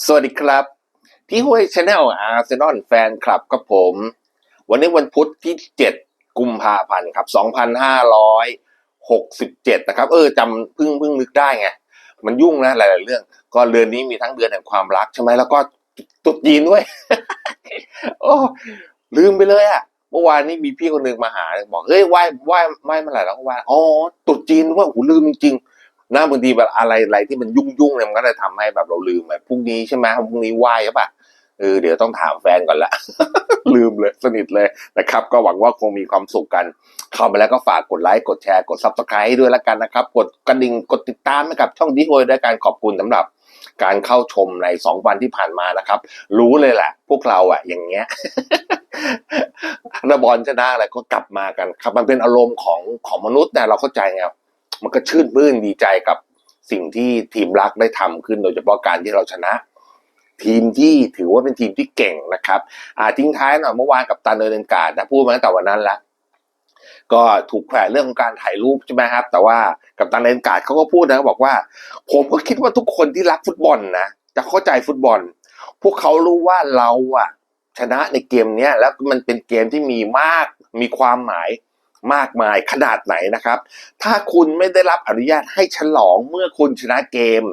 สวัสดีครับพี่ห้วยชาแนลอาร์เซนอลแฟนคลับกับผม วันนี้วันพุธที่ 7 กุมภาพันธ์ครับ 2567 นะครับ เออจำเพิ่งเพิ่งนึกได้ไง มันยุ่งนะหลายๆเรื่อง ก็เดือนนี้มีทั้งเดือนแห่งความรักใช่ไหมแล้วก็ตุดจีนด้วย โอ้ลืมไปเลยอะเมื่อวานนี้มีพี่คนหนึ่งมาหา บอกเฮ้ยไหว้ไหว้ไหว้มื่อไหร่แล้วก็ไหว้อ๋อตุดจีนว่าโหลืมจริงๆ นะบางทีแบบอะไรอะไรที่มันยุ่งยุ่งๆเนี่ยมันก็จะทำให้แบบเราลืมแบบพรุ่งนี้ใช่ไหมพรุ่งนี้ไหว้ใช่ปะเออเดี๋ยวต้องถามแฟนก่อนละ ลืมเลยสนิทเลยนะครับ ก็หวังว่าคงมีความสุขกัน เข้ามาแล้วก็ฝากกดไลค์กดแชร์กดซับสไครต์ด้วยละกันนะครับ กดกระดิ่งกดติดตามให้กับช่องดิโอยด้วยการขอบคุณสำหรับการเข้าชมในสองวันที่ผ่านมานะครับ รู้เลยแหละ พวกเราอะอย่างเงี้ยระบอลชนะอะไรก็กลับมากันครับ มันเป็นอารมณ์ของของมนุษย์แต่เราเข้าใจไง มันก็ชื่นมื่นดีใจกับสิ่งที่ทีมรักได้ทำขึ้นโดยเฉพาะการที่เราชนะ ทีมที่ถือว่าเป็นทีมที่เก่งนะครับ อ่าทิ้งท้ายหน่อยเมื่อวานกับตันเดอร์เดนการ์ดนะพูดมาตั้งแต่วันนั้นแล้วก็ถูกแขวนเรื่องของการถ่ายรูปใช่ไหมครับ แต่ว่ากับตันเดนการ์ดเขาก็พูดนะบอกว่า ผมก็คิดว่าทุกคนที่รักฟุตบอลนะจะเข้าใจฟุตบอล พวกเขารู้ว่าเราอะชนะในเกมเนี้ยแล้วมันเป็นเกมที่มีมากมีความหมาย มากมายขนาดไหนนะครับ ถ้าคุณไม่ได้รับอนุญาตให้ฉลองเมื่อคุณชนะเกม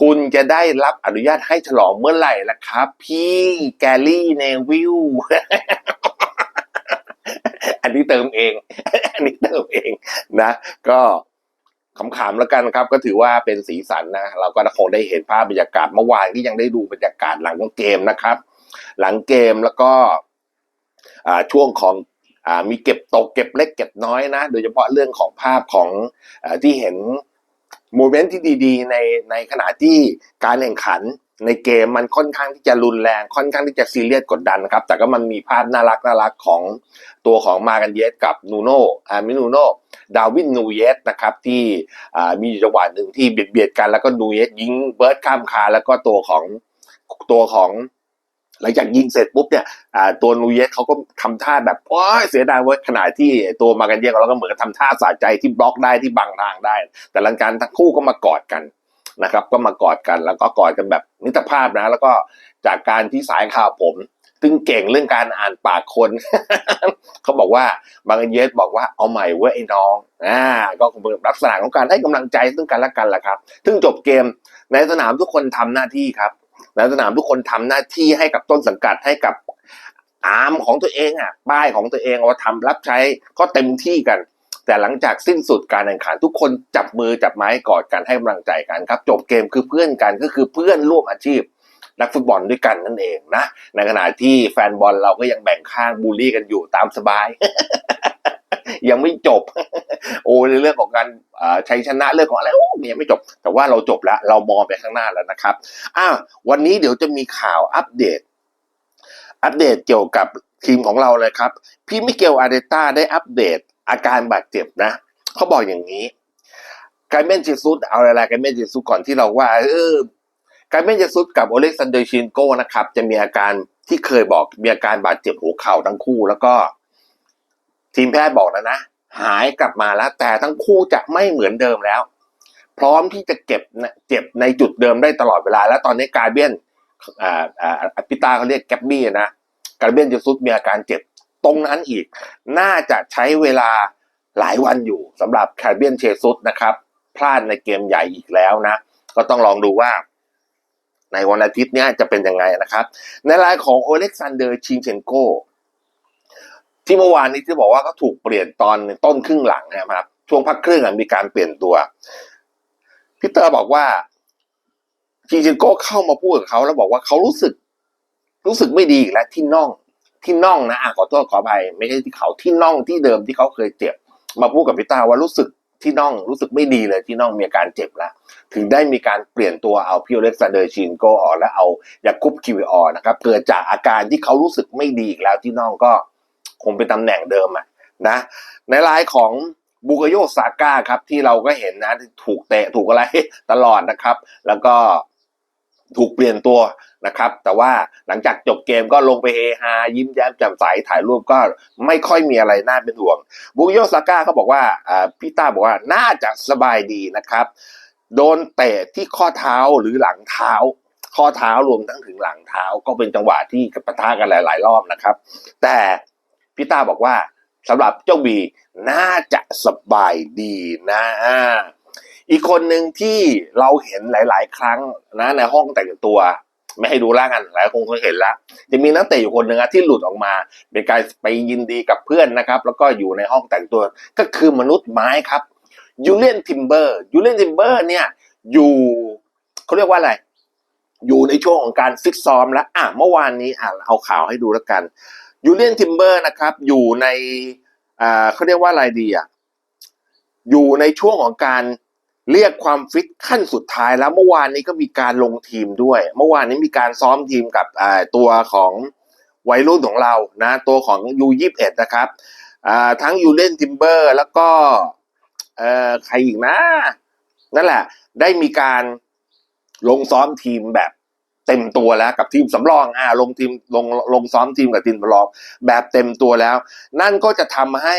คุณจะได้รับอนุญาตให้ฉลองเมื่อไหร่ล่ะครับ พี่แกลลี่เนวิลอันนี้เติมเอง อันนี้เติมเองนะ ก็ขำๆแล้วกันครับก็ถือว่าเป็นสีสันนะ เราก็คงได้เห็นภาพบรรยากาศเมื่อวานที่ยังได้ดูบรรยากาศหลังเกมนะครับ หลังเกมแล้วก็ช่วงของ มีเก็บตกเก็บเล็กเก็บน้อยนะ โดยเฉพาะเรื่องของภาพของอที่เห็นโมเมนต์ที่ดีๆ ในในขณะที่การแข่งขันในเกมมันค่อนข้างที่จะรุนแรงค่อนข้างที่จะซีเรียสกดดันนะครับ แต่ก็มันมีภาพน่ารักน่ารักของตัวของมากันเยสกับนูโน่อ่ามินูโน่ดาวินนูเยสนะครับที่มีจังหวะหนึ่งที่เบียดเบียดกันแล้วก็นูเยสยิงเบิร์ดข้ามคาแล้วก็ตัวของตัวของ หลังจากยิงเสร็จปุ๊บเนี่ยตัวนูเยสเขาก็ทำท่าแบบโอ้ยเสียดายเว้ยขณะที่ตัวมากันเยสเราก็เหมือนทำท่าสะใจที่บล็อกได้ที่บังทางได้ แต่หลังการทั้งคู่ก็มากอดกันนะครับ ก็มากอดกันแล้วก็กอดกันแบบมิตรภาพนะ แล้วก็จากการที่สายข่าวผมซึ่งเก่งเรื่องการอ่านปากคน เขาบอกว่าบางเยสบอกว่าเอาใหม่เว้ยไอ้น้องอ่าก็คงเป็นลักษณะของการให้กำลังใจซึ่งกันและกันแหละครับ ซึ่งจบเกมในสนามทุกคนทำหน้าที่ครับ ในสนามทุกคนทำหน้าที่ให้กับต้นสังกัดให้กับอาร์มของตัวเองอะป้ายของตัวเองว่าทำรับใช้ก็เต็มที่กัน แต่หลังจากสิ้นสุดการแข่งขันทุกคนจับมือจับไม้กอดกันให้กำลังใจกันครับ จบเกมคือเพื่อนกันก็คือเพื่อนร่วมอาชีพนักฟุตบอลด้วยกันนั่นเองนะ ในขณะที่แฟนบอลเราก็ยังแบ่งข้างบูลลี่กันอยู่ตามสบาย ยังไม่จบ โอ้ในเรื่องของการชัยชนะเรื่องของอะไรโอ้ยังไม่จบ แต่ว่าเราจบแล้ว เรามองไปข้างหน้าแล้วนะครับอ้าววันนี้เดี๋ยวจะมีข่าวอัปเดต อัปเดตเกี่ยวกับทีมของเราเลยครับ พี่มิเกลอาร์เดต้าได้อัปเดตอาการบาดเจ็บนะเขาบอกอย่างนี้การเมนเจซุสเอาอะไรการเมนเจซุสก่อนที่เราว่า เออการเมนเจซุสกับโอเล็กซานเดอร์ชินโกนะครับ จะมีอาการที่เคยบอกมีอาการบาดเจ็บหัวเข่าทั้งคู่ แล้วก็ ทีมแพทย์บอกแล้วนะ หายกลับมาแล้ว แต่ทั้งคู่จะไม่เหมือนเดิมแล้ว พร้อมที่จะเก็บเจ็บในจุดเดิมได้ตลอดเวลา แล้วตอนนี้การเบียนอ่าอ่าพิตาเขาเรียกแกบบี้นะการเบียนจะซุดมีอาการเจ็บตรงนั้นอีก น่าจะใช้เวลาหลายวันอยู่สำหรับคาร์เบียนเชซุสนะครับพลาดในเกมใหญ่อีกแล้วนะ ก็ต้องลองดูว่า ในวันอาทิตย์นี้จะเป็นยังไงนะครับ ในรายของโอเล็กซานเดอร์ชิงเชนโก ที่เมื่อวานนี้ที่บอกว่าเขาถูกเปลี่ยนตอนต้นครึ่งหลังนะครับ ช่วงพักครึ่งอะมีการเปลี่ยนตัวพีเตอร์บอกว่าชิงเชนโกเข้ามาพูดกับเขาแล้วบอกว่าเขารู้สึก รู้สึกไม่ดีอีกแล้วที่น่องที่น่องนะอะขอโทษขออภัยไม่ใช่ที่เขาที่น่องที่เดิมที่เขาเคยเจ็บ มาพูดกับพีเตอร์ว่ารู้สึกที่น่องรู้สึกไม่ดีเลยที่น่องมีอาการเจ็บแล้วถึงได้มีการเปลี่ยนตัวเอาพิโอเล็กซานเดอร์ชินโกออกแล้วเอายาคุปคิวออนะครับเกิดจากอาการที่เขารู้สึกไม่ดีอีกแล้วที่น่องก็ คงเป็นตำแหน่งเดิมอะนะในรายของบุกโยซาก้าครับที่เราก็เห็นนะถูกเตะถูกอะไรตลอดนะครับ แล้วก็ถูกเปลี่ยนตัวนะครับ แต่ว่าหลังจากจบเกมก็ลงไปเฮฮายิ้มแย้มแจ่มใสถ่ายรูปก็ไม่ค่อยมีอะไรน่าเป็นห่วงบุกโยซาก้าเขาบอกว่าอ่าพี่ต้าบอกว่าน่าจะสบายดีนะครับ โดนเตะที่ข้อเท้าหรือหลังเท้าข้อเท้ารวมทั้งถึงหลังเท้าก็เป็นจังหวะที่ปะทะกันหลาย ๆ รอบนะครับ แต่ พี่ต้าบอกว่าสำหรับเจ้าบีน่าจะสบายดีนะอีกคนหนึ่งที่เราเห็นหลาย ๆ ครั้งนะในห้องแต่งตัว ไม่ให้ดูล้วกันหลายคนคงเห็นแล้วจะมีนักเตะอยู่คนหนึ่งที่หลุดออกมาเป็นการไปยินดีกับเพื่อนนะครับ แล้วก็อยู่ในห้องแต่งตัวก็คือมนุษย์ไม้ครับยูเลียนทิมเบอร์ยูเลียนทิมเบอร์เนี่ยอยู่เขาเรียกว่าอะไร อยู่ในช่วงของการฟิตซ้อมแล้วอะเมื่อวานนี้อะเอาข่าวให้ดูแล้วกัน ยูเลียนทิมเบอร์นะครับ อยู่ในอ่าเขาเรียกว่าอะไรดีอะอยู่ในช่วงของการเรียกความฟิตขั้นสุดท้ายแล้วเมื่อวานนี้ก็มีการลงทีมด้วย เมื่อวานนี้มีการซ้อมทีมกับตัวของวัยรุ่นของเรานะ ตัวของยูยี่สิบเอ็ดนะครับทั้งยูเลียนทิมเบอร์แล้วก็ใครอีกนะ นั่นแหละ ได้มีการลงซ้อมทีมแบบ เต็มตัวแล้วกับทีมสำรองอ่าลงทีมลงลงซ้อมทีมกับทีมสำรองแบบเต็มตัวแล้ว นั่นก็จะทำให้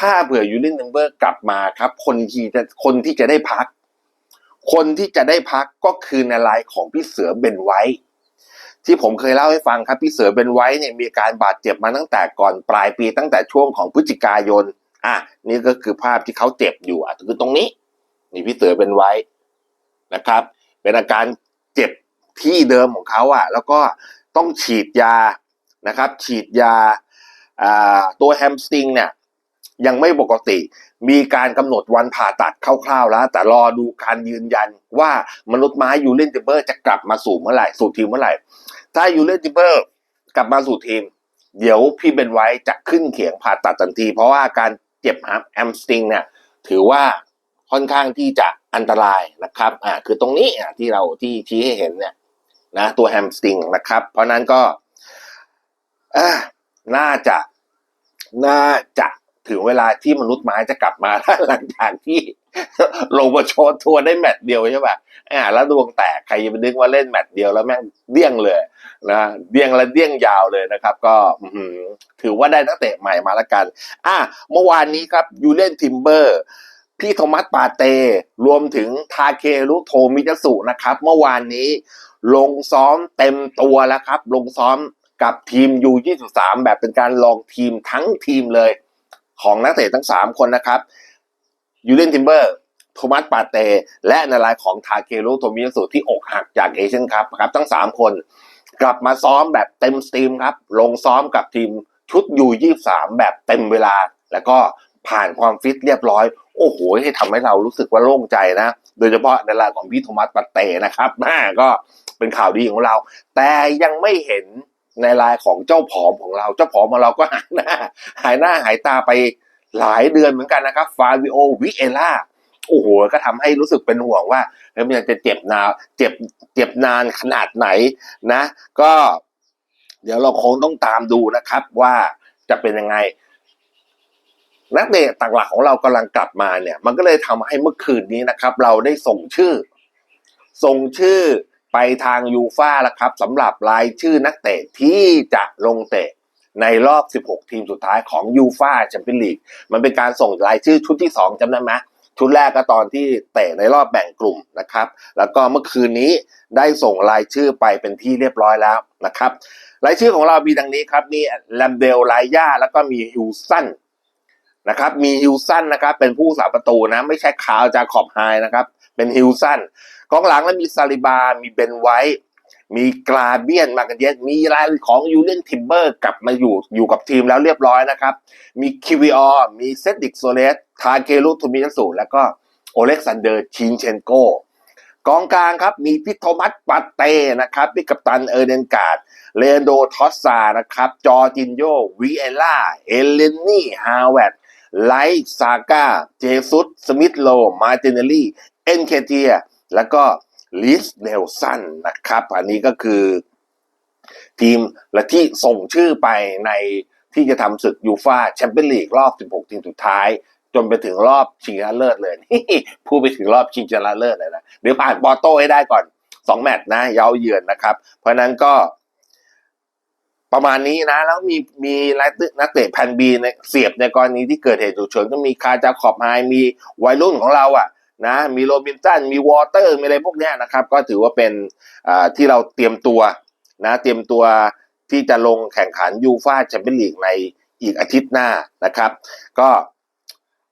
ถ้าเผื่อยูรินเนมเบอร์กลับมาครับ คนที่จะคนที่จะได้พัก คนที่จะได้พักก็คือในไลน์ของพี่เสือเบนไว้ ที่ผมเคยเล่าให้ฟังครับพี่เสือเบนไว้เนี่ยมีการบาดเจ็บมาตั้งแต่ก่อนปลายปีตั้งแต่ช่วงของพฤศจิกายนอะนี่ก็คือภาพที่เขาเจ็บอยู่อะคือตรงนี้ นี่พี่เสือเป็นไว้นะครับ เป็นอาการเจ็บ ที่เดิมของเขาอะ แล้วก็ต้องฉีดยานะครับ ฉีดยาตัวแฮมสตริงเนี่ยยังไม่ปกติ มีการกำหนดวันผ่าตัดคร่าวๆแล้ว แต่รอดูการยืนยันว่ามนุษย์ไม้ยูเลนติเบอร์จะกลับมาสู่เมื่อไหร่ สู่ทีมเมื่อไหร่ ถ้ายูเลนติเบอร์กลับมาสู่ทีม เดี๋ยวพี่เบนไว้จะขึ้นเขียงผ่าตัดทันที เพราะว่าการเจ็บแฮมสตริงเนี่ยถือว่าค่อนข้างที่จะอันตรายนะครับ อ่า คือตรงนี้อะที่เราที่ชี้ให้เห็นเนี่ย นะตัวแฮมสตริงนะครับ เพราะนั้นก็น่าจะน่าจะถึงเวลาที่มนุษย์ไม้จะกลับมาหลังจากที่ลงมาโชว์ทัวร์ได้แมตช์เดียวใช่ป่ะอ่าแล้วดวงแตกใครจะไปนึกว่าเล่นแมตช์เดียวแล้วแม่งเดี้ยงเลยนะเดี้ยงและเดี้ยงยาวเลยนะครับ ก็ถือว่าได้นักเตะใหม่มาแล้วกัน อะเมื่อวานนี้ครับยูเลนทิมเบอร์ พี่โทมัสปาเต รวมถึงทาเครุโทมิยาสุนะครับ เมื่อวานนี้ ลงซ้อมเต็มตัวแล้วครับ ลงซ้อมกับทีม U23 แบบเป็นการลองทีมทั้งทีมเลย ของนักเตะทั้ง 3 คนนะครับยูเลนทิมเบอร์โทมัสปาเต และในรายของทาเครุโทมิยาสุที่อกหักจากเอเชียนคัพครับทั้ง 3 คน กลับมาซ้อมแบบเต็มสตรีมครับ ลงซ้อมกับทีมชุด U23 แบบเต็มเวลาแล้วก็ ผ่านความฟิตเรียบร้อย โอ้โหให้ทำให้เรารู้สึกว่าโล่งใจนะ โดยเฉพาะในรายของพี่โทมัสปาเตนะครับแม่ก็เป็นข่าวดีของเรา แต่ยังไม่เห็นในรายของเจ้าผอมของเรา เจ้าผอมของเราก็หายหน้า หายหน้าหายตาไปหลายเดือนเหมือนกันนะครับฟาวิโอวิเอล่าโอ้โห ก็ทำให้รู้สึกเป็นห่วงว่าเฮ้ยมันจะเจ็บนานเจ็บเจ็บนานขนาดไหนนะ ก็ เดี๋ยวเราคงต้องตามดูนะครับว่าจะเป็นยังไง นักเตะต่างหลักของเรากำลังกลับมาเนี่ย มันก็เลยทำให้เมื่อคืนนี้นะครับ เราได้ส่งชื่อ ส่งชื่อไปทางยูฟ่าแล้วครับสำหรับรายชื่อนักเตะที่จะลงเตะในรอบ 16 ทีมสุดท้ายของยูฟ่าแชมเปี้ยนลีกมันเป็นการส่งรายชื่อชุดที่ 2จำได้ไหมชุดแรกก็ตอนที่เตะในรอบแบ่งกลุ่มนะครับ แล้วก็เมื่อคืนนี้ได้ส่งรายชื่อไปเป็นที่เรียบร้อยแล้วนะครับ รายชื่อของเรามีดังนี้ครับ มีแลมเบลไลย่าแล้วก็มีฮิวสัน นะครับมีฮิวสันนะครับเป็นผู้สาประตูนะไม่ใช่คาวจาขอบไฮนะครับเป็นฮิวสันกองหลังแล้วมีซาลิบา มีเบนไวท์มีกราเบียนมากันเยสมีรายของยูเลนทิมเบอร์กลับมาอยู่อยู่กับทีมแล้วเรียบร้อยนะครับ มีคิวิออมีเซดิกโซเลสทาเครุทูมิยัสุแล้วก็โอเล็กซานเดอร์ชินเชนโกกองกลางครับมีพิโทมัสปาเต้นะครับพี่กัปตันเออร์เดนการ์ดเลนโดทอสซานะครับจอร์จินโยวีเอล่าเอเลนนี่ฮาวเวด ไลท์ซาก้า เจซุสสมิธโล มาร์ตินเนลลี่ เอ็นเคเทีย แล้วก็ลิสเนลสันนะครับ อันนี้ก็คือ ทีมและที่ส่งชื่อไปในที่จะทำศึกยูฟาแชมเปี้ยนลีกรอบ 16 ทีมสุดท้าย จนไปถึงรอบชิงชนะเลิศเลยนี่พูดไปถึงรอบชิงชนะเลิศเลยนะ เดี๋ยวผ่านปอโต้ให้ได้ก่อนสองแมตช์นะเย้าเยือนนะครับ เพราะนั้นก็ ประมาณนี้นะ แล้วมีมีนักเตะแพนบีในเสียบในกรณีที่เกิดเหตุฉุกเฉินก็มีคาจาขอบไฮมีวัยรุ่นของเราอะนะมีโรบินสันมีวอเตอร์มีอะไรพวกนี้นะครับ ก็ถือว่าเป็นอ่าที่เราเตรียมตัวนะเตรียมตัวที่จะลงแข่งขันยูฟาแชมเปี้ยนลีกในอีกอาทิตย์หน้านะครับ ก็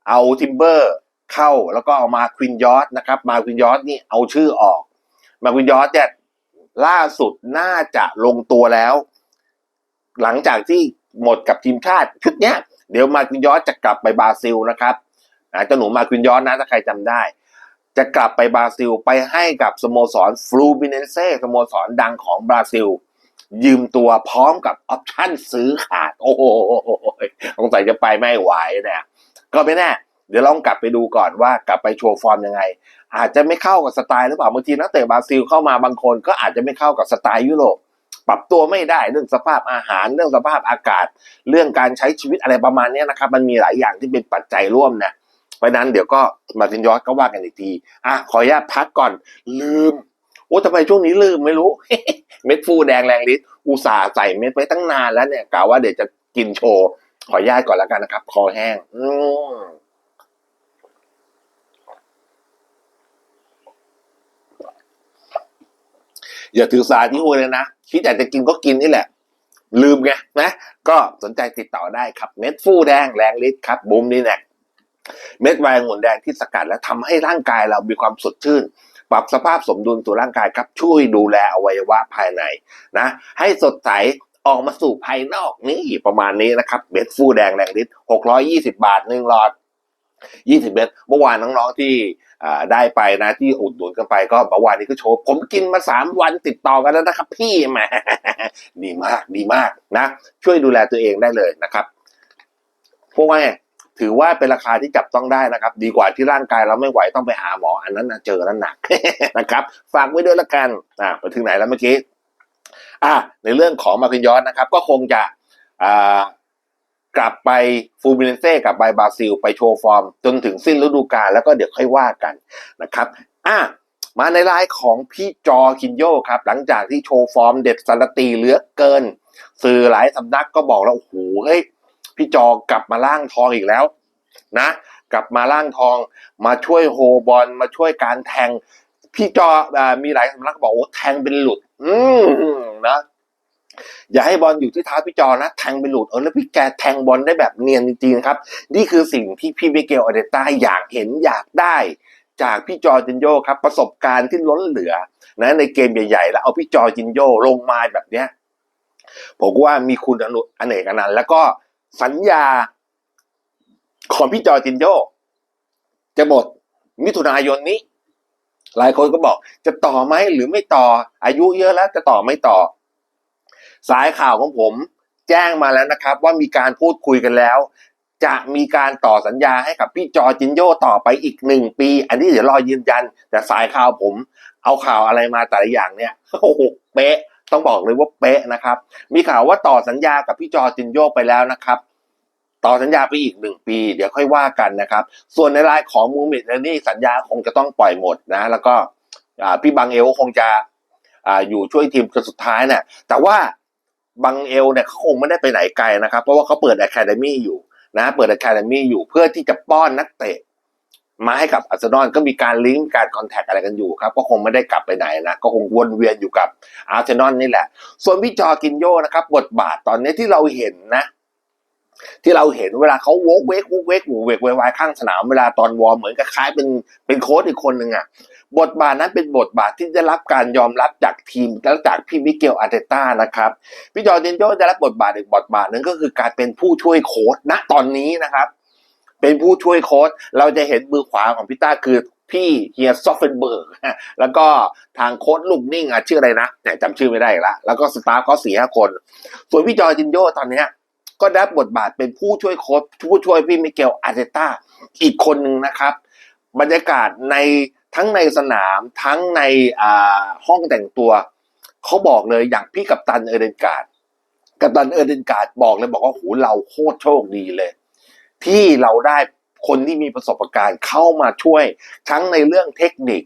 เอาทิมเบอร์เข้าแล้วก็เอามาควินยอสนะครับ มาควินยอสนี่เอาชื่อออก มาควินยอสเนี่ยล่าสุดน่าจะลงตัวแล้ว หลังจากที่หมดกับทีมชาติชุดเนี้ย เดี๋ยวมาควินยอสจะกลับไปบราซิลนะครับอ่าเจ้าหนูมาควินยอสนะถ้าใครจำได้ จะกลับไปบราซิลไปให้กับสโมสรฟลูมิเนเซ่สโมสรดังของบราซิล ยืมตัวพร้อมกับออปชั่นซื้อขาด โอ้โหสงสัยจะไปไม่ไหวเนี่ยก็ไม่แน่เดี๋ยวลองกลับไปดูก่อนว่ากลับไปโชว์ฟอร์มยังไง อาจจะไม่เข้ากับสไตล์หรือเปล่าบางทีนักเตะบราซิลเข้ามาบางคน ก็อาจจะไม่เข้ากับสไตล์ยุโรป ปรับตัวไม่ได้เรื่องสภาพอาหารเรื่องสภาพอากาศ เรื่องการใช้ชีวิตอะไรประมาณนี้นะครับ มันมีหลายอย่างที่เป็นปัจจัยร่วมนะเพราะนั้นเดี๋ยวก็มาร์ตินยอสก็ว่ากันอีกทีอะขออนุญาตพักก่อนลืมโอ้ทำไมช่วงนี้ลืมไม่รู้ เม็ดฟูแดงแรงฤทธิ์อุตส่าห์ใส่เม็ดไว้ตั้งนานแล้วเนี่ยกะว่าเดี๋ยวจะกินโชว์ขออนุญาตก่อนแล้วกันนะครับ คอแห้ง อืม อย่าถือสาที่หูเลยนะคิดอยากจะกินก็กินนี่แหละ ลืมไงนะก็สนใจติดต่อได้ครับเม็ดฟูแดงแรงฤทธิ์ครับบูมนี่แหละเม็ดไวน์งุ่นแดงที่สกัดแล้วทำให้ร่างกายเรามีความสดชื่น ปรับสภาพสมดุลตัวร่างกายครับช่วยดูแลอวัยวะภายในนะให้สดใสออกมาสู่ภายนอกนี่ประมาณนี้นะครับเม็ดฟูแดงแรงฤทธิ์หกร้อยี่สิบาทหนึ่งหลอด ยี่สิบเม็ดเมื่อวานน้องๆที่ได้ไปนะที่อุดหนุนกันไปก็เมื่อวานนี้ก็โชว์ ผมกินมาสามวันติดต่อกันแล้วนะครับพี่แหมดีมากดีมากนะ ช่วยดูแลตัวเองได้เลยนะครับพวกว่าไงถือว่าเป็นราคาที่จับต้องได้นะครับ ดีกว่าที่ร่างกายเราไม่ไหวต้องไปหาหมอ อันนั้นเจอแล้วหนักนะครับ ฝากไว้ด้วยละกันอ่าไปถึงไหนแล้วเมื่อกี้อ่าในเรื่องของมาคินยอสนะครับ ก็คงจะอ่า กลับไปฟูมิเนเซ่กลับไบบราซิล ไปโชว์ฟอร์ม จนถึงสิ้นฤดูกาลแล้วก็เดี๋ยวค่อยว่ากันนะครับอ่ามาในรายของพี่จอคินโยครับ หลังจากที่โชว์ฟอร์มเด็ดสารตีเหลือเกิน สื่อหลายสำนักก็บอกแล้วโอ้โหเฮ้ยพี่จอกลับมาล่างทองอีกแล้วนะ กลับมาล่างทองมาช่วยโฮบอลมาช่วยการแทง พี่จออมีหลายสำนักบอกโอ้แทงเป็นหลุด อืมนะ อย่าให้บอลอยู่ที่เท้าพี่จอนะแทงเป็นหลุดเออแล้วพี่แกแทงบอลได้แบบเนียนจริงๆครับ นี่คือสิ่งที่พี่มิเกลอเดต้าอยากเห็นอยากได้ จากพี่จอจินโยครับ ประสบการณ์ที่ล้นเหลือนะในเกมใหญ่ๆ แล้วเอาพี่จอจินโยลงมาแบบเนี้ยผมว่ามีคุณอนุอเนกอนันต์แล้วก็สัญญาของพี่จอจินโยจะหมดมิถุนายนนี้ หลายคนก็บอกจะต่อไหมหรือไม่ต่ออายุเยอะแล้วจะต่อไม่ต่อ สายข่าวของผม แจ้งมาแล้วนะครับ ว่ามีการพูดคุยกันแล้ว จะมีการต่อสัญญาให้กับพี่จอจินโยต่อไปอีกหนึ่งปี อันนี้เดี๋ยวรอยืนยัน แต่สายข่าวผม เอาข่าวอะไรมาแต่ละอย่างเนี่ยโอ้โหเป๊ะต้องบอกเลยว่าเป๊ะนะครับ มีข่าวว่าต่อสัญญากับพี่จอจินโยไปแล้วนะครับต่อสัญญาไปอีกหนึ่งปี เดี๋ยวค่อยว่ากันนะครับ ส่วนในรายของมูมิดและนี่สัญญาคงจะต้องปล่อยหมดนะ แล้วก็พี่บังเอลคงจะออยู่ช่วยทีมจนสุดท้ายเนี่ยแต่ว่า บังเอลเนี่ยเขาคงไม่ได้ไปไหนไกลนะครับ เพราะว่าเขาเปิดอะคาเดมี่อยู่นะเปิดอะคาเดมี่อยู่เพื่อที่จะป้อนนักเตะ มาให้กับอาร์เซนอลก็มีการลิงก์การคอนแทคอะไรกันอยู่ครับ ก็คงไม่ได้กลับไปไหนนะ ก็คงวนเวียนอยู่กับอาร์เซนอลนี่แหละ ส่วนพี่จอกินโยนะครับ บทบาทตอนนี้ที่เราเห็นนะ ที่เราเห็นเวลาเขาโวกเวกวกเวกหูเวกววายข้างสนามเวลาตอนวอร์มเหมือนกับคล้ายเป็นเป็นโค้ชอีกคนหนึ่งอะบทบาทนั้นเป็นบทบาทที่ได้รับการยอมรับจากทีมและจากพี่มิเกลอาร์เตต้านะครับพี่จอร์จินโยได้รับบทบาทอีกบทบาทหนึ่งก็คือการเป็นผู้ช่วยโค้ชณตอนนี้นะครับ เป็นผู้ช่วยโค้ชเราจะเห็นมือขวาของพี่ต้าคือพี่เฮียซอฟเฟนเบิร์กแล้วก็ทางโค้ชลูกนิ่งอะชื่ออะไรนะแต่จำชื่อไม่ได้ละแล้วก็สตาฟก็สี่ห้าคน ส่วนพี่จอร์จินโยตอนเนี้ย ก็ได้บทบาทเป็นผู้ช่วยโค้ชผู้ช่วยพี่มิเกลอาร์เตต้าอีกคนหนึ่งนะครับ บรรยากาศในทั้งในสนามทั้งในห้องแต่งตัว เขาบอกเลยอย่างพี่กัปตันเอเดนการ์ดกัปตันเอเดนการ์ดบอกเลยบอกว่าโหเราโคตรโชคดีเลย ที่เราได้คนที่มีประสบการณ์เข้ามาช่วยทั้งในเรื่องเทคนิค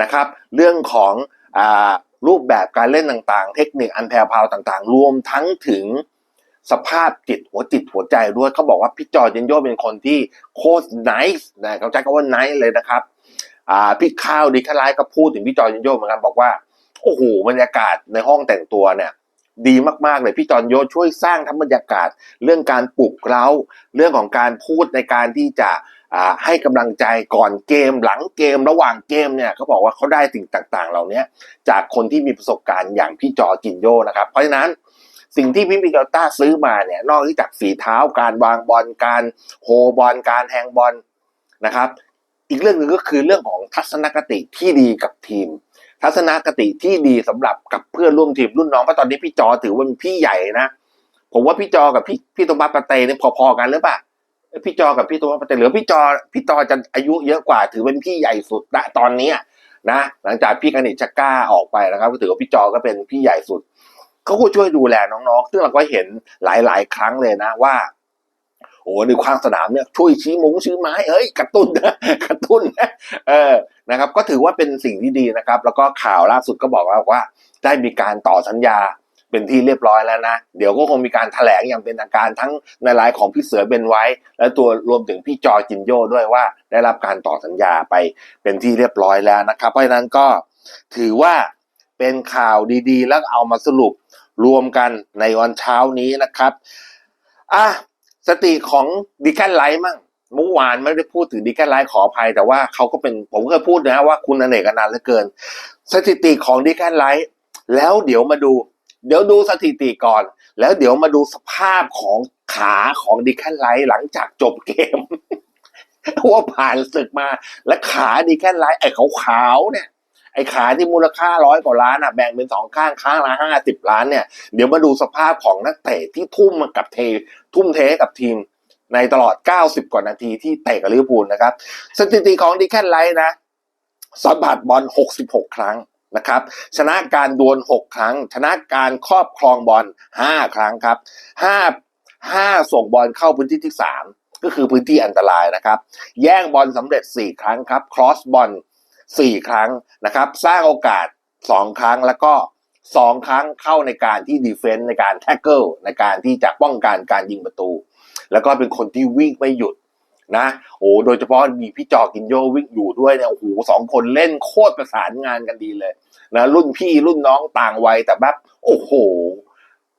นะครับ เรื่องของอรูปแบบการเล่นต่างๆ เทคนิคอันแพรพาวต่างๆ รวมทั้งถึง สภาพจิตหัวจิตหัวใจด้วยเขาบอกว่าพี่จอร์จินโยเป็นคนที่โคตร nice นะเขาใช้คำว่า nice เลยนะครับอ่าพี่ข้าวดิคาไลท์ก็พูดถึงพี่จอร์นโยเหมือนกันบอกว่าโอ้โหบรรยากาศในห้องแต่งตัวเนี่ยดีมากๆเลยพี่จอร์นโยช่วยสร้างทั้งบรรยากาศ เรื่องการปลุกเร้า เรื่องของการพูดในการที่จะให้กำลังใจก่อนเกมหลังเกมระหว่างเกมเนี่ยเขาบอกว่าเขาได้สิ่งต่างๆ เหล่านี้จากคนที่มีประสบการณ์อย่างพี่จอร์จินโยนะครับ เพราะฉะนั้น สิ่งที่พี่มิเกลต้าซื้อมาเนี่ยนอกจากฝีเท้าการวางบอลการโฮบอลการแทงบอลนะครับ อีกเรื่องหนึ่งก็คือเรื่องของทัศนคติที่ดีกับทีม ทัศนคติที่ดีสำหรับกับเพื่อนร่วมทีมรุ่นน้องเพราะตอนนี้พี่จอถือว่าเป็นพี่ใหญ่นะผมว่าพี่จอกับพี่พี่ตมัสปาเต้เนี่ยพอๆกันหรือเปล่าพี่จอกับพี่ตมัสปาเต้หรือพี่จอพี่จอจะอายุเยอะกว่า ถือเป็นพี่ใหญ่สุดณตอนนี้นะหลังจากพี่กนิชชักก้าออกไปนะครับก็ถือว่าพี่จอก็เป็นพี่ใหญ่สุด เขาก็ช่วยดูแลน้องๆ ซึ่งเราก็เห็นหลายๆ ครั้งเลยนะว่าโอ้โหในข้างสนามเนี่ยช่วยชี้มุงชี้ไม้เฮ้ยกระตุ้นนะกระตุ้นนะเออนะครับ ก็ถือว่าเป็นสิ่งที่ดีนะครับ แล้วก็ข่าวล่าสุดก็บอกแล้วว่า ได้มีการต่อสัญญาเป็นที่เรียบร้อยแล้วนะ เดี๋ยวก็คงมีการแถลงอย่างเป็นทางการทั้งในรายของพี่เสือเบนไว้ และตัวรวมถึงพี่จอจินโยด้วยว่า ได้รับการต่อสัญญาไปเป็นที่เรียบร้อยแล้วนะครับ เพราะฉะนั้นก็ถือว่า เป็นข่าวดีๆ แล้วเอามาสรุปรวมกันในวันเช้านี้นะครับอะสติของดิแคนไลท์มั่งเมื่อวานไม่ได้พูดถึงดิแคนไลท์ขออภัย แต่ว่าเขาก็เป็นผมเคยพูดนะว่าคุณอเนกอนันต์เหลือเกิน สถิติของดิแคนไลท์แล้วเดี๋ยวมาดู เดี๋ยวดูสถิติก่อน แล้วเดี๋ยวมาดูสภาพของขาของดิแคนไลท์หลังจากจบเกมว่าผ่านศึกมา และขาดิแคนไลท์ไอ้ขาวๆเนี่ย ไอ้ขาที่มูลค่าร้อยกว่าล้านอะแบ่งเป็นสองข้างข้างละห้าสิบล้านเนี่ยเดี๋ยวมาดูสภาพของนักเตะที่ทุ่มมากับเท ทุ่มเทกับทีมในตลอด 90 กว่านาทีที่เตะกับลิเวอร์พูลนะครับ สถิติของดิแคนไลท์นะสัมผัสบอล 66 ครั้งนะครับ ชนะการดวล 6 ครั้ง ชนะการครอบครองบอล 5 ครั้งครับ 5 5 ส่งบอลเข้าพื้นที่ที่ 3 ก็คือพื้นที่อันตรายนะครับ แย่งบอลสำเร็จ 4 ครั้งครับ ครอสบอล 4 ครั้งนะครับ สร้างโอกาส 2 ครั้งแล้วก็ 2 ครั้งเข้าในการที่ดีเฟนต์ในการแท็กเกิลในการที่จะป้องกันการยิงประตู แล้วก็เป็นคนที่วิ่งไม่หยุดนะโอ้โดยเฉพาะมีพี่จอกินโยวิ่งอยู่ด้วยเนี่ยโอ้โหสองคนเล่นโคตรประสานงานกันดีเลยนะรุ่นพี่รุ่นน้องต่างวัยแต่แบบโอ้โห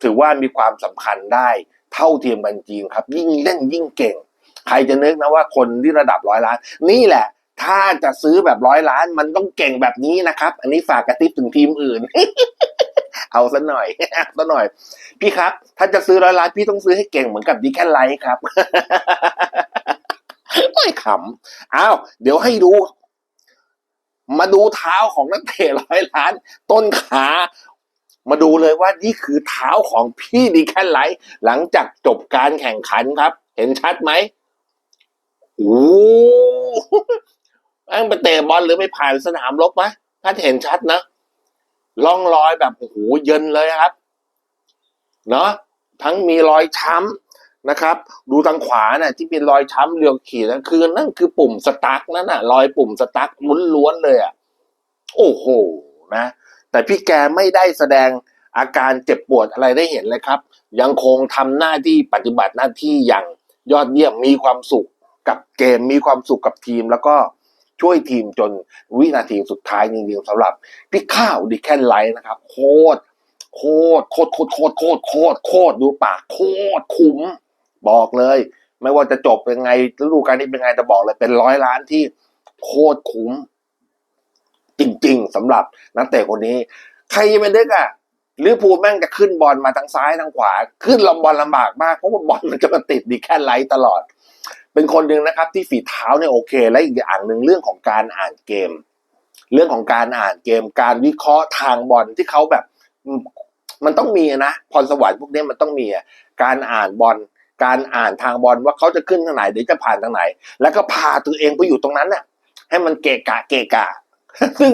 ถือว่ามีความสำคัญได้เท่าเทียมกันจริงครับ ยิ่งเล่นยิ่งเก่ง ใครจะนึกนะว่าคนที่ระดับร้อยล้าน นี่แหละ ถ้าจะซื้อแบบร้อยล้านมันต้องเก่งแบบนี้นะครับ อันนี้ฝากกระติบถึงทีมอื่น เอาซะหน่อยซะหน่อย พี่ครับ ถ้าจะซื้อร้อยล้านพี่ต้องซื้อให้เก่งเหมือนกับดีแค่ไลท์ครับไม่ขำอ้าวเดี๋ยวให้ดู มาดูเท้าของนักเตะร้อยล้าน ต้นขามาดูเลยว่านี่คือเท้าของพี่ดีแค่ไลท์หลังจากจบการแข่งขันครับ เห็นชัดไหมโอ้ โหแม่งไปเตะบอลหรือไปผ่านสนามรบไหมถ้าเห็นชัดนะล่องรอยแบบโอ้โหเยินเลยครับ เนาะทั้งมีรอยช้ำนะครับ ดูทางขวาน่ะ ที่เป็นรอยช้ำเรียวขีดนั่นคือนั่นคือปุ่มสตาร์ทนั่นน่ะ รอยปุ่มสตาร์ทล้วนๆเลยอะโอ้โหนะ แต่พี่แกไม่ได้แสดงอาการเจ็บปวดอะไรได้เห็นเลยครับ ยังคงทำหน้าที่ปฏิบัติหน้าที่อย่างยอดเยี่ยมมีความสุขกับเกมมีความสุขกับทีม แล้วก็ ช่วยทีมจนวินาทีสุดท้ายจริงๆสำหรับพี่ข้าวดิแคนไลท์นะครับ โคตรโคตรโคตรโคตรโคตรโคตรโคตรโคตรดูปากโคตรคุ้มบอกเลย ไม่ว่าจะจบเป็นไงฤดูกาลนี้เป็นไงจะบอกเลยเป็นร้อยล้านที่โคตรคุ้ม จริง ๆสำหรับนักเตะคนนี้ ใครจะเป็นนึกอะลิเวอร์พูลแม่งจะขึ้นบอลมาทางซ้ายทางขวา ขึ้นลำบอลลำบากมากเพราะว่าบอลมันจะมาติดดีแค่ไลท์ตลอด เป็นคนหนึ่งนะครับที่ฝีเท้าเนี่ยโอเค และอีกอย่างหนึ่งเรื่องของการอ่านเกม เรื่องของการอ่านเกม การวิเคราะห์ทางบอลที่เขาแบบ มันต้องมีนะพรสวรรค์พวกนี้มันต้องมีการอ่านบอลการอ่านทางบอลว่าเขาจะขึ้นทางไหนเดี๋ยวจะผ่านทางไหน แล้วก็พาตัวเองไปอยู่ตรงนั้นน่ะ ให้มันเกะกะเกะกะ ซึ่ง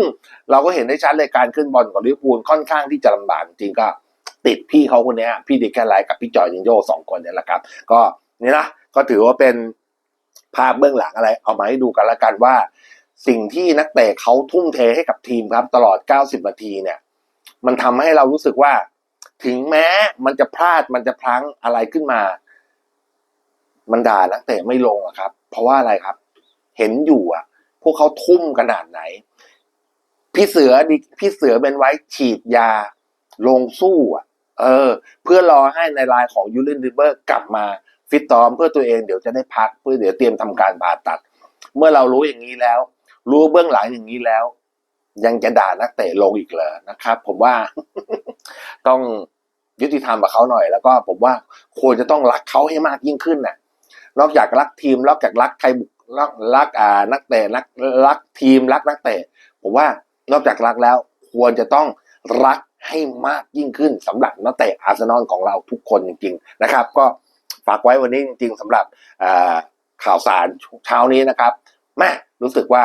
เราก็เห็นได้ชัดเลยการขึ้นบอลของลิเวอร์พูลค่อนข้างที่จะลำบากจริงก็ติดพี่เขาคนนี้พี่ดิแคนไลท์กับพี่จอยยินโยสองคนเนี่ยแหละครับ ก็นี่นะก็ถือว่าเป็น ภาพเบื้องหลังอะไร เอามาให้ดูกันละกันว่า สิ่งที่นักเตะเขาทุ่มเทให้กับทีมครับ ตลอด 90 นาทีเนี่ย มันทำให้เรารู้สึกว่า ถึงแม้มันจะพลาดมันจะพลั้งอะไรขึ้นมา มันด่านักเตะไม่ลงอะครับ เพราะว่าอะไรครับ เห็นอยู่อะพวกเขาทุ่มขนาดไหน พี่เสือดิพี่เสือเป็นไว้ฉีดยาลงสู้อะเออ เพื่อรอให้ในรายของยูรินริเบอร์กลับมา ฟิตตอมเพื่อตัวเองเดี๋ยวจะได้พักเพื่อเดี๋ยวเตรียมทำการผ่าตัด เมื่อเรารู้อย่างนี้แล้ว รู้เบื้องหลังอย่างนี้แล้ว ยังจะด่านักเตะลงอีกเหรอนะครับ ผมว่าต้องยุติธรรมกับเขาหน่อย แล้วก็ผมว่าควรจะต้องรักเขาให้มากยิ่งขึ้นน่ะนอกจากรักทีมนอกจากรักใครบุกรักรักอ่านักเตะรักรักทีมรักนักเตะผมว่านอกจากรักแล้ว ควรจะต้องรักให้มากยิ่งขึ้นสำหรับนักเตะอาร์เซนอลของเราทุกคนจริงๆนะครับ ก็ ฝากไว้วันนี้จริง ๆสำหรับข่าวสารเช้านี้นะครับแม่รู้สึกว่า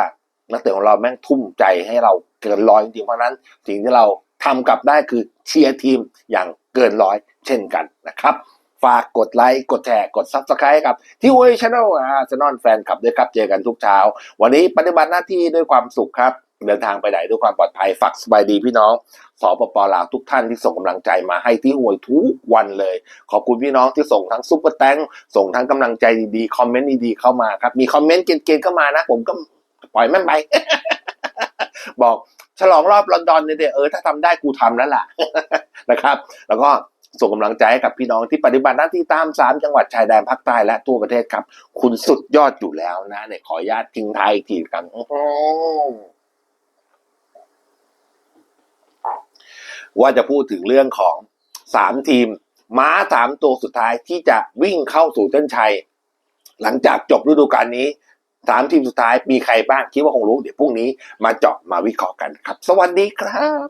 นักเตะของเราแม่งทุ่มใจให้เราเกินร้อยจริงเพราะนั้นสิ่งที่เราทำกลับได้คือเชียร์ทีมอย่างเกินร้อยเช่นกันนะครับ ฝากกดไลค์ กดแชร์ กดซับสไครต์ครับที่ว y ชแนลอาร์เซนอลแฟนคลับด้วยครับ เจอกันทุกเช้า วันนี้ปฏิบัติหน้าที่ด้วยความสุขครับ เดินทางไปไหนด้วยความปลอดภัยฝากสบายดีพี่น้องสปปลาวทุกท่านที่ส่งกำลังใจมาให้ที่หวยทุกวันเลย ขอบคุณพี่น้องที่ส่งทั้งซุปเปอร์แตงส่งทั้งกำลังใจดีๆคอมเมนต์ดีๆเข้ามาครับมีคอมเมนต์เกณฑ์ๆเข้ามานะ ผมก็ปล่อยแม่งไป บอกฉลองรอบลอนดอนเนี่ยเออถ้าทำได้กูทำแล้วล่ะนะครับ แล้วก็ส่งกำลังใจให้กับพี่น้องที่ปฏิบัติหน้าที่ตามสามจังหวัดชายแดนภาคใต้และทั่วประเทศครับ คุณสุดยอดอยู่แล้วนะเนี่ยขออนุญาตทิ้งท้ายอีกทีกันอื้อหือ ว่าจะพูดถึงเรื่องของสามทีม ม้าสามตัวสุดท้ายที่จะวิ่งเข้าสู่เส้นชัย หลังจากจบฤดูกาลนี้สามทีมสุดท้ายมีใครบ้างคิดว่าคงรู้เดี๋ยวพรุ่งนี้มาเจาะมาวิเคราะห์กันครับ สวัสดีครับ